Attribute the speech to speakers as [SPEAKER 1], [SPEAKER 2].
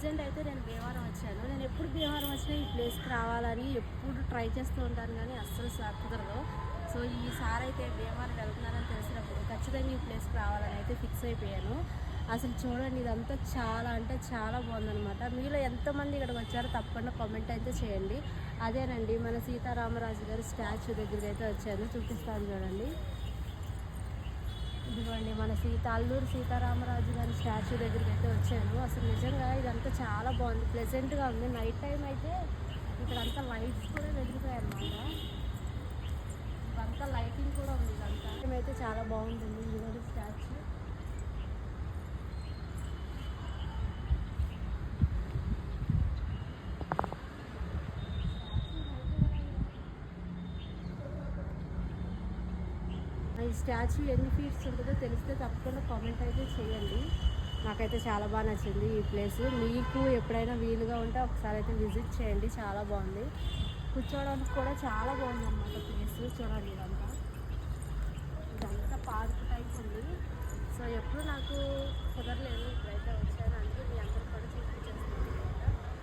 [SPEAKER 1] Present అయితే నేను భీమవరం వచ్చాను. నేను ఎప్పుడు భీమవరం వచ్చినా ఈ ప్లేస్కి రావాలని ఎప్పుడు ట్రై చేస్తూ ఉంటాను కానీ అస్సలు సా- కుదరదు సో ఈసారి అయితే భీమవరం వెళ్తున్నానని తెలిసినప్పుడు ఖచ్చితంగా ఈ ప్లేస్కి రావాలని అయితే ఫిక్స్ అయిపోయాను. అసలు చూడండి ఇదంతా చాలా అంటే చాలా బాగుందనమాట మీలో ఎంతమంది ఇక్కడికి వచ్చారో తప్పకుండా కామెంట్ అయితే చేయండి. అదేనండి మన సీతారామరాజు గారి స్టాచ్యూ దగ్గరికి అయితే వచ్చాను. చూపిస్తాను చూడండి. అండి మన సీత అల్లూరు సీతారామరాజు గారి స్టాచ్యూ దగ్గరికి అయితే వచ్చాను. అసలు నిజంగా ఇదంతా చాలా బాగుంది. ప్లెజెంట్గా ఉంది. నైట్ టైం అయితే ఇక్కడంతా లైట్స్ కూడా వెలిగిపోయాయి అనమాట ఇదంతా లైటింగ్ కూడా ఉంది ఇదంతా. అయితే చాలా బాగుంటుంది ఇదిగోండి స్టాచ్యూ ఈ స్టాచ్యూ ఎన్ని ఫీట్స్ ఉంటుందో తెలిస్తే తప్పకుండా కామెంట్ అయితే చేయండి. నాకైతే చాలా బాగా నచ్చింది ఈ ప్లేస్. మీకు ఎప్పుడైనా వీలుగా ఉంటే ఒకసారి అయితే విజిట్ చేయండి. చాలా బాగుంది. కూర్చోవడానికి కూడా చాలా బాగుంది అన్నమాట ప్లేస్. చూడండి ఇదంతా. ఇదంతా పార్క్ టైప్ ఉంది. సో ఎప్పుడు నాకు కుదరలేదు ఇప్పుడైతే వచ్చాను